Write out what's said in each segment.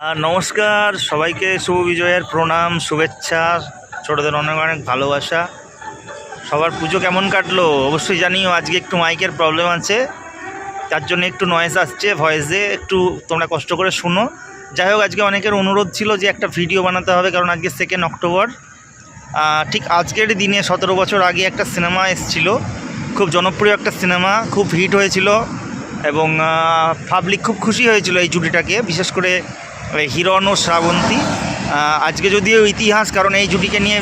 নমস্কার, সবাইকে শুভ বিজয়ের প্রণাম, শুভেচ্ছা, ছোটদের অনেক অনেক ভালোবাসা। সবার পুজো কেমন কাটলো? অবশ্যই জানিও, আজকে একটু মাইকের প্রবলেম আছে। তার জন্য একটু নয়েস আসছে ভয়েসে একটু তোমরা কষ্ট করে শুনো। যাই হোক, আজকে অনেকের অনুরোধ ছিল যে একটা ভিডিও বানাতে হবে, কারণ আজকে সেকেন্ড অক্টোবর ঠিক আজকের দিনে সতেরো বছর আগে একটা সিনেমা এসেছিল। খুব জনপ্রিয় একটা সিনেমা খুব হিট হয়েছিল। এবং পাবলিক খুব খুশি হয়েছিল এই জুটিটাকে, বিশেষ করে হিরণ ও শ্রাবন্তী। আজকে যদিও ইতিহাস, কারণ এই জুটিকে নিয়ে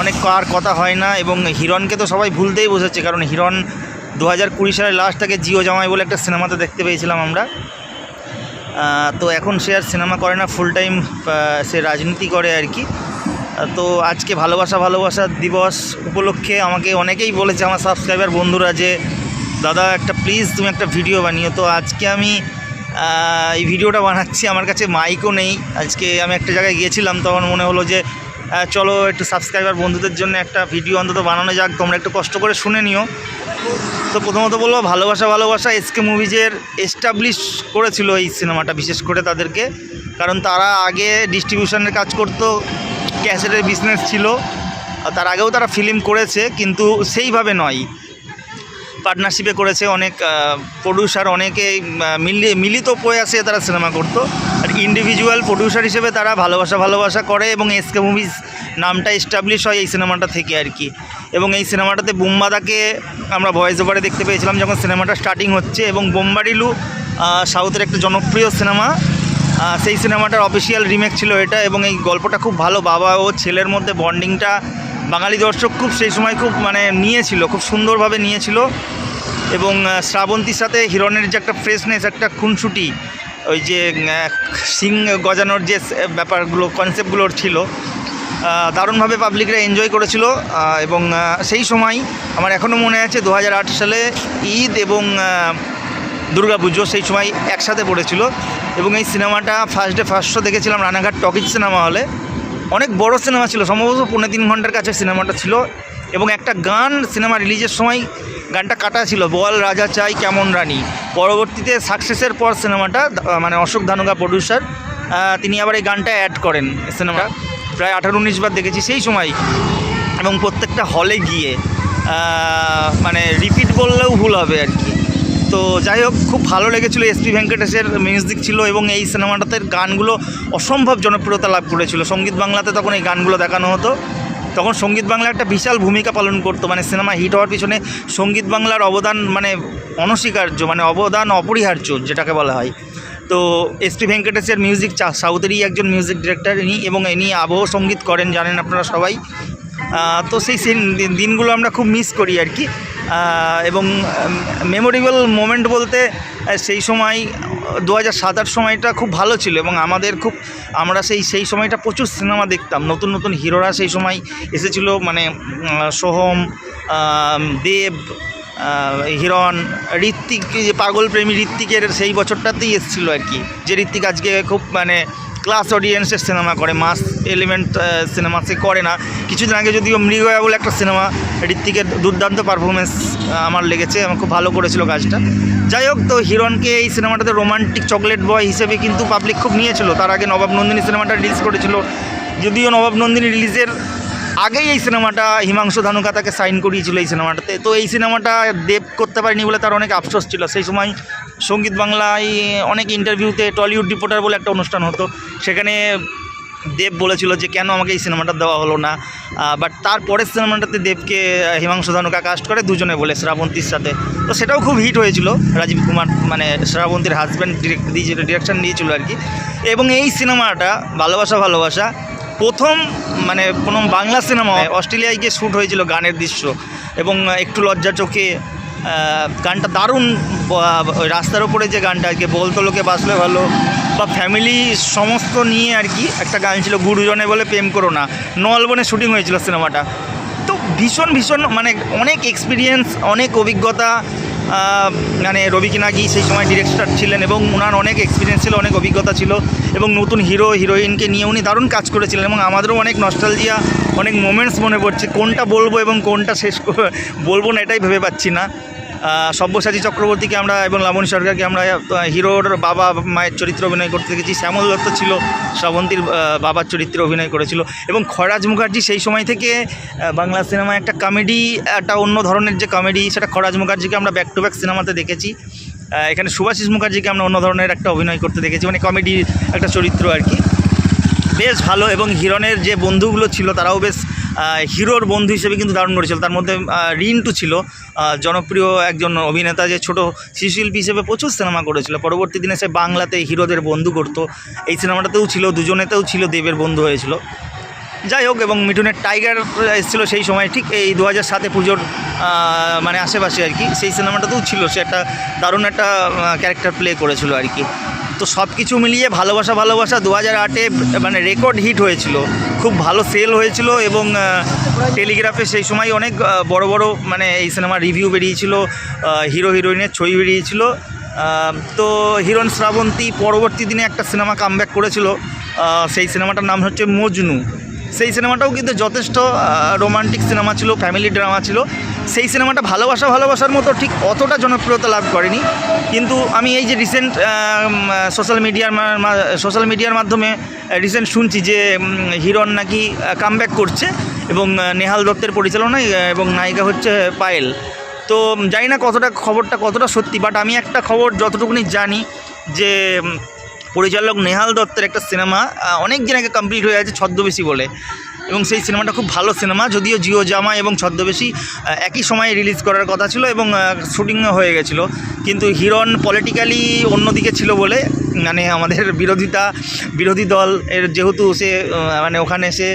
অনেক আর কথা হয় না, এবং হিরণকে তো সবাই ভুলতেই বসেছে, কারণ হিরণ দু হাজার কুড়ি সালের লাস্ট থেকে জিও জামাই বলে একটা সিনেমাতে দেখতে পেয়েছিলাম আমরা। তো এখন সে আর সিনেমা করে না ফুল টাইম সে রাজনীতি করে আর কি। তো আজকে ভালোবাসা ভালোবাসা দিবস উপলক্ষে আমাকে অনেকেই বলেছে, আমার সাবস্ক্রাইবার বন্ধুরা, যে, দাদা, একটা প্লিজ তুমি একটা ভিডিও বানিও। তো আজকে আমি এই ভিডিওটা বানাচ্ছি, আমার কাছে মাইকও নেই। আজকে আমি একটা জায়গায় গিয়েছিলাম, তখন মনে হলো যে চলো একটু সাবস্ক্রাইবার বন্ধুদের জন্য একটা ভিডিও অন্তত বানানো যাক, তোমরা একটু কষ্ট করে শুনে নিও। তো প্রথমত বলব, ভালোবাসা ভালোবাসা এসকে মুভিজের এস্টাবলিশ করেছিল এই সিনেমাটা বিশেষ করে তাদেরকে। কারণ তারা আগে ডিস্ট্রিবিউশনের কাজ করতো ক্যাসেটের বিজনেস ছিল তার আগেও তারা ফিল্ম করেছে, কিন্তু সেইভাবে নয়। পার্টনারশিপে করেছে অনেক প্রডিউসার অনেকে আহ, মিলি মিলিত প্রয়াসে তারা সিনেমা করতো। আর ইন্ডিভিজুয়াল প্রডিউসার হিসেবে তারা ভালোবাসা ভালোবাসা করে এবং এসকে মুভিজ নামটা এস্টাবলিশ হয় এই সিনেমাটা থেকে আর কি। এবং এই সিনেমাটাতে বুম্বাদাকে আমরা ভয়েস ওভারে দেখতে পেয়েছিলাম যখন সিনেমাটা স্টার্টিং হচ্ছে এবং বোম্বাডিলু আহ, সাউথের একটা জনপ্রিয় সিনেমা। সেই সিনেমাটার অফিসিয়াল রিমেক ছিল এটা এবং এই গল্পটা খুব ভালো বাবা ও ছেলের মধ্যে বন্ডিংটা বাঙালি দর্শক খুব সেই সময় খুব মানে নিয়েছিল, খুব সুন্দরভাবে নিয়েছিল। এবং শ্রাবন্তীর সাথে হিরণের যে একটা ফ্রেশনেস একটা খুনসুটি, ওই যে সিং গজানোর যে ব্যাপারগুলো কনসেপ্টগুলোর ছিল দারুণভাবে পাবলিকরা এনজয় করেছিল। এবং সেই সময় আমার এখনও মনে আছে দু হাজার আট সালে ঈদ এবং দুর্গাপুজো সেই সময় একসাথে পড়েছিল। এবং এই সিনেমাটা ফার্স্ট ডে ফার্স্ট শো দেখেছিলাম রানাঘাট টকিজ সিনেমা হলে। অনেক বড় সিনেমা ছিল, সম্ভবত পৌনে তিন ঘণ্টার কাছে সিনেমাটা ছিল এবং একটা গান সিনেমা রিলিজের সময় গানটা কাটা ছিল, বল রাজা চাই কেমন রানী। পরবর্তীতে সাকসেসের পর সিনেমাটা মানে অশোক ধানুকা প্রডিউসার তিনি আবার এই গানটা অ্যাড করেন সিনেমাটা। প্রায় আঠারো উনিশ বার দেখেছি সেই সময় এবং প্রত্যেকটা হলে গিয়ে মানে রিপিট বললেও ভুল হবে আর কি। তো যাই হোক, খুব ভালো লেগেছিলো এসপি ভেঙ্কটেশের মিউজিক ছিল এবং এই সিনেমাটাতে গানগুলো অসম্ভব জনপ্রিয়তা লাভ করেছিল। সংগীত বাংলাতে তখন এই গানগুলো দেখানো হতো। তখন সংগীত বাংলা একটা বিশাল ভূমিকা পালন করতো। মানে সিনেমা হিট হওয়ার পিছনে সংগীত বাংলার অবদান মানে অনস্বীকার্য মানে অবদান অপরিহার্য যেটাকে বলা হয়। তো এস পি ভেঙ্কটেশের মিউজিক সাউথেরই একজন মিউজিক ডিরেক্টর ইনি এবং ইনি আবহ সংগীত করেন, জানেন আপনারা সবাই। তো সেই দিনগুলো আমরা খুব মিস করি আর কি। এবং মেমোরেবল মোমেন্ট বলতে সেই সময় দু হাজার সাত আট সময়টা খুব ভালো ছিল এবং আমাদের খুব, আমরা সেই সেই সময়টা প্রচুর সিনেমা দেখতাম। নতুন নতুন হিরোরা সেই সময় এসেছিল মানে সোহম দেব হিরণ, ঋত্বিক যে পাগল প্রেমী ঋত্বিকের সেই বছরটাতেই এসেছিল আর কি। যে ঋত্বিক আজকে খুব মানে ক্লাস অডিয়েন্সের সিনেমা করে মাস এলিমেন্ট সিনেমা সে করে না। কিছুদিন আগে যদিও মৃগয়া বলে একটা সিনেমা ঋত্বিকের দুর্দান্ত পারফরমেন্স আমার লেগেছে, আমার খুব ভালো করেছিল কাজটা। যাই হোক, তো হিরণকে এই সিনেমাটাতে রোমান্টিক চকলেট বয় হিসেবে কিন্তু পাবলিক খুব নিয়েছিল। তার আগে নবাব নন্দিনী সিনেমাটা রিলিজ করেছিল। যদিও নবাব নন্দিনী রিলিজের আগেই এই সিনেমাটা হিমাংশু ধানুকা তাকে সাইন করিয়েছিল এই সিনেমাটাতে। তো এই সিনেমাটা দেব করতে পারেনি বলে তার অনেক আফসোস ছিল। সেই সময় সংগীত বাংলায় অনেক ইন্টারভিউতে টলিউড রিপোর্টার বলে একটা অনুষ্ঠান হতো। সেখানে দেব বলেছিল যে, কেন আমাকে এই সিনেমাটা দেওয়া হলো না? বাট তারপরের সিনেমাটাতে দেবকে হিমাংশু ধানুকা কাস্ট করে দুজনে বলে, শ্রাবন্তীর সাথে। তো সেটাও খুব হিট হয়েছিল। রাজীব কুমার মানে শ্রাবন্তীর হাজব্যান্ড ডিরেক্ট দিয়েছিল ডিরেকশন দিয়েছিল আর কি। এবং এই সিনেমাটা, ভালোবাসা ভালোবাসা প্রথম মানে কোনো বাংলা সিনেমা অস্ট্রেলিয়ায় গিয়ে শ্যুট হয়েছিল গানের দৃশ্য এবং একটু লজ্জা চোখে গানটা দারুণ রাস্তার ওপরে যে গানটা আর কি, বলতো লোকে বাসলে ভালো বা ফ্যামিলি সমস্ত নিয়ে আর কি একটা গান ছিল, গুরুজনে বলে প্রেম করো না। নলবনে শ্যুটিং হয়েছিল সিনেমাটা। তো ভীষণ ভীষণ মানে অনেক এক্সপিরিয়েন্স অনেক অভিজ্ঞতা মানে রবি কিনাগি সেই সময় ডিরেক্টর ছিলেন এবং ওনার অনেক এক্সপিরিয়েন্স ছিল, অনেক অভিজ্ঞতা ছিল এবং নতুন হিরো হিরোইনকে নিয়ে উনি দারুণ কাজ করেছিলেন এবং আমাদেরও অনেক নস্টালজিয়া অনেক মোমেন্টস মনে পড়ছে, কোনটা বলব এবং কোনটা শেষ বলব না এটাই ভেবে পাচ্ছি না। সব্যসাচী চক্রবর্তীকে আমরা এবং লাবণী সরকারকে আমরা হিরোর বাবা মায়ের চরিত্র অভিনয় করতে দেখেছি। শ্যামল দত্ত ছিল শ্রাবন্তীর বাবার চরিত্রে অভিনয় করেছিল। এবং খরাজ মুখার্জি সেই সময় থেকে বাংলা সিনেমায় একটা কমেডি, একটা অন্য ধরনের যে কমেডি, সেটা খরাজ মুখার্জিকে আমরা ব্যাক টু ব্যাক সিনেমাতে দেখেছি। এখানে সুভাষিস মুখার্জিকে আমরা অন্য ধরনের একটা অভিনয় করতে দেখেছি মানে কমেডির একটা চরিত্র আর কি। বেশ ভালো এবং হিরণের যে বন্ধুগুলো ছিল, তারাও বেশ হিরোর বন্ধু হিসেবে কিন্তু দারুণ করেছিল তার মধ্যে রিন্টু ছিল জনপ্রিয় একজন অভিনেতা যে ছোট শিশুশিল্পী হিসেবে প্রচুর সিনেমা করেছিল। পরবর্তী দিনে সে বাংলাতে হিরোদের বন্ধু করতো। এই সিনেমাটাতেও ছিল, দুজনেতেও ছিল, দেবের বন্ধু হয়েছিল। যাই হোক, এবং মিঠুনের টাইগার এসেছিল সেই সময়, ঠিক এই দু হাজার সাতে পুজোর মানে আশেপাশে আর কি। সেই সিনেমাটাতেও ছিল, সে একটা দারুণ একটা ক্যারেক্টার প্লে করেছিল আর কি। তো সব কিছু মিলিয়ে ভালোবাসা ভালোবাসা দু হাজার আটে মানে রেকর্ড হিট হয়েছিল। খুব ভালো সেল হয়েছিল এবং টেলিগ্রাফে সেই সময় অনেক বড় বড় মানে এই সিনেমার রিভিউ বেরিয়েছিল হিরো, হিরোইনের ছবি বেরিয়েছিল। তো হিরণ শ্রাবন্তী পরবর্তী দিনে একটা সিনেমা কামব্যাক করেছিল সেই সিনেমাটার নাম হচ্ছে মজনু। সেই সিনেমাটাও কিন্তু যথেষ্ট রোমান্টিক সিনেমা ছিল ফ্যামিলি ড্রামা ছিল। সেই সিনেমাটা ভালোবাসা ভালোবাসার মতো ঠিক অতটা জনপ্রিয়তা লাভ করেনি। কিন্তু আমি এই যে রিসেন্ট সোশ্যাল মিডিয়ার সোশ্যাল মিডিয়ার মাধ্যমে রিসেন্ট শুনছি যে হিরণ নাকি কামব্যাক করছে এবং নেহাল দত্তের পরিচালনায় এবং নায়িকা হচ্ছে পায়েল। তো জানি না কতটা খবরটা কতটা সত্যি বাট আমি একটা খবর যতটুকুনি জানি যে পরিচালক নেহাল দত্তের একটা সিনেমা অনেক দিন আগে কমপ্লিট হয়ে আছে, ছদ্মবেশী বলে। এবং সেই সিনেমাটা খুব ভালো সিনেমা, যদিও জিও, জামা এবং ছদ্মবেশী একই সময়ে রিলিজ করার কথা ছিল এবং শুটিংও হয়ে গেছিল। কিন্তু হিরণ পলিটিক্যালি অন্যদিকে ছিল বলে মানে আমাদের বিরোধিতা, বিরোধী দল এর যেহেতু সে মানে ওখানে সে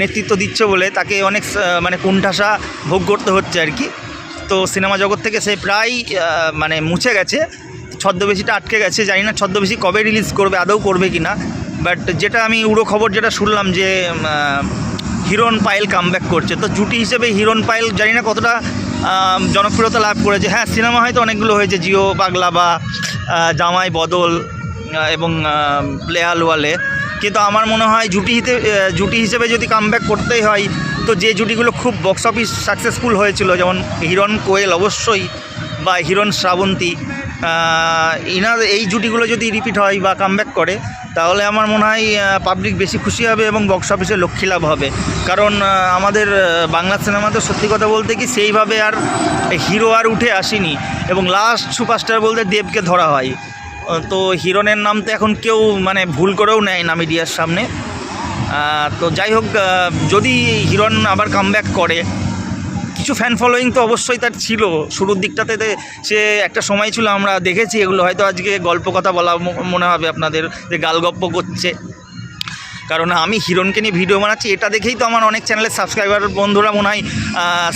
নেতৃত্ব দিচ্ছে বলে তাকে অনেক মানে কুণ্ঠাসা ভোগ করতে হচ্ছে আর কি। তো সিনেমা জগৎ থেকে সে প্রায় মানে মুছে গেছে। ছদ্মবেশীটা আটকে গেছে। জানি না ছদ্মবেশী কবে রিলিজ করবে, আদৌ করবে কি না বাট যেটা আমি উড়ো খবর যেটা শুনলাম যে হিরণ পায়েল কামব্যাক করছে। তো জুটি হিসেবে হিরণ পায়েল জানি না কতটা জনপ্রিয়তা লাভ করেছে। হ্যাঁ সিনেমা হয়তো অনেকগুলো হয়েছে জিও পাগলা বা জামাই বদল এবং আহ, লেয়ালওয়ালে কিন্তু আমার মনে হয় জুটি হিতে জুটি হিসেবে যদি কামব্যাক করতেই হয় তো যে জুটিগুলো খুব বক্স অফিস সাকসেসফুল হয়েছিল যেমন হিরণ কোয়েল অবশ্যই বা হিরণ শ্রাবন্তী ইনার এই জুটিগুলো যদি রিপিট হয় বা কামব্যাক করে তাহলে আমার মনে হয় পাবলিক বেশি খুশি হবে এবং বক্স অফিসে লক্ষ্মী লাভ হবে। কারণ আমাদের বাংলা সিনেমাতে সত্যি কথা বলতে কি সেইভাবে আর হিরো আর উঠে আসেনি। এবং লাস্ট সুপারস্টার বলতে দেবকে ধরা হয়। তো হিরণের নাম তো এখন কেউ মানে ভুল করেও নেয় না মিডিয়ার সামনে। তো যাই হোক যদি হিরণ আবার কামব্যাক করে কিছু ফ্যান ফলোয়িং তো অবশ্যই তার ছিল। শুরুর দিকটাতে সে একটা সময় ছিল, আমরা দেখেছি এগুলো, হয়তো আজকে গল্প কথা বলা মনে হবে আপনাদের যে গাল গালগপ্প করছে। কারণ আমি হিরণকে নিয়ে ভিডিও বানাচ্ছি, এটা দেখেই তো আমার অনেক চ্যানেলের সাবস্ক্রাইবার বন্ধুরা মনে হয়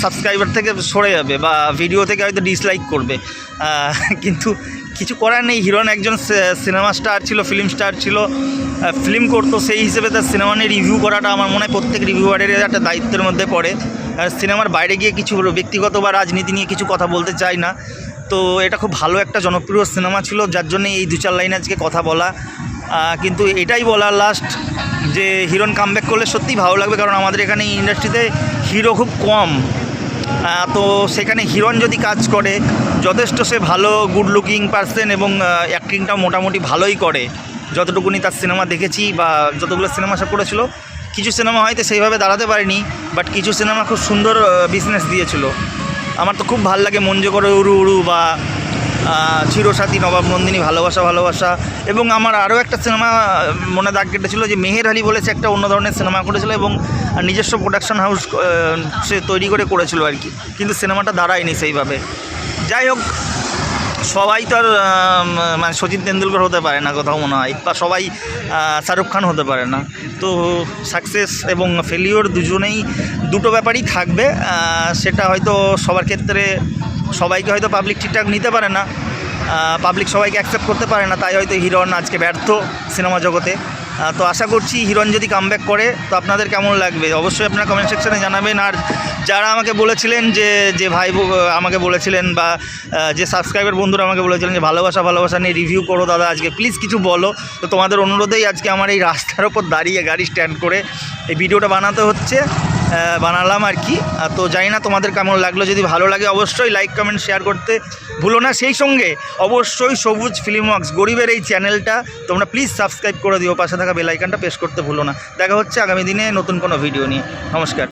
সাবস্ক্রাইবার থেকে সরে যাবে বা ভিডিও থেকে হয়তো ডিসলাইক করবে। কিন্তু কিছু করার নেই, হিরণ একজন সিনেমা স্টার ছিল ফিল্ম স্টার ছিল। ফিল্ম করতো, সেই হিসেবে তার সিনেমা নিয়ে রিভিউ করাটা আমার মনে হয় প্রত্যেক রিভিউয়ারের একটা দায়িত্বের মধ্যে পড়ে। সিনেমার বাইরে গিয়ে কিছু ব্যক্তিগত বা রাজনীতি নিয়ে কিছু কথা বলতে চাই না। তো এটা খুব ভালো একটা জনপ্রিয় সিনেমা ছিল, যার জন্য এই দু চার লাইন আজকে কথা বলা। কিন্তু এটাই বলা লাস্ট যে হিরণ কামব্যাক করলে সত্যিই ভালো লাগবে, কারণ আমাদের এখানে ইন্ডাস্ট্রিতে হিরো খুব কম। তো সেখানে হিরণ যদি কাজ করে, যথেষ্ট সে ভালো গুড লুকিং পার্সন এবং অ্যাক্টিংটাও মোটামুটি ভালোই করে। যতটুকুনি তার সিনেমা দেখেছি বা যতগুলো সিনেমা সে করেছিল কিছু সিনেমা হয়তো সেইভাবে দাঁড়াতে পারেনি বাট কিছু সিনেমা খুব সুন্দর বিজনেস দিয়েছিল। আমার তো খুব ভালো লাগে মঞ্জ করে উড়ু উড়ু বা চিরসাথী নবাব নন্দিনী, ভালোবাসা ভালোবাসা। এবং আমার আরও একটা সিনেমা মনে দাগ কেটেছিল যে মেহের আলী বলেছে একটা অন্য ধরনের সিনেমা করেছিল এবং নিজস্ব প্রোডাকশন হাউস সে তৈরি করে করেছিল আর কি। কিন্তু সিনেমাটা দাঁড়ায়নি সেইভাবে। যাই হোক সবাই তো আর মানে সচিন তেন্ডুলকর হতে পারে না কোথাও মনে হয়, বা সবাই শাহরুখ খান হতে পারে না। তো সাকসেস এবং ফেলিওর দুজনেই দুটো ব্যাপারই থাকবে সেটা হয়তো সবার ক্ষেত্রে সবাইকে হয়তো পাবলিক ঠিকঠাক নিতে পারে না পাবলিক সবাইকে অ্যাকসেপ্ট করতে পারে না, তাই হয়তো হিরোন আজকে ব্যর্থ সিনেমা জগতে। তো আশা করছি হিরণ যদি কামব্যাক করে, তো আপনাদের কেমন লাগবে? অবশ্যই আপনারা কমেন্ট সেকশানে জানাবেন। আর যারা আমাকে বলেছিলেন যে যে ভাই আমাকে বলেছিলেন বা যে সাবস্ক্রাইবার বন্ধুরা আমাকে বলেছিলেন যে ভালোবাসা ভালোবাসা নিয়ে রিভিউ করো দাদা, আজকে প্লিজ কিছু বলো। তো তোমাদের অনুরোধেই আজকে আমার এই রাস্তার ওপর দাঁড়িয়ে গাড়ি স্ট্যান্ড করে এই ভিডিওটা বানাতে হচ্ছে। বানালাম আর কি। তো জানি না তোমাদের কেমন লাগল। যদি ভালো লাগে অবশ্যই লাইক কমেন্ট শেয়ার করতে ভুলো না। সেই সঙ্গে অবশ্যই সবুজ ফিল্ম ওয়ার্কস গরিবের এই চ্যানেলটা তোমরা প্লিজ সাবস্ক্রাইব করে দিও। পাশে থাকা বেলাইকানটা প্রেস করতে ভুলো না। দেখা হচ্ছে আগামী দিনে নতুন কোনো ভিডিও নিয়ে। নমস্কার।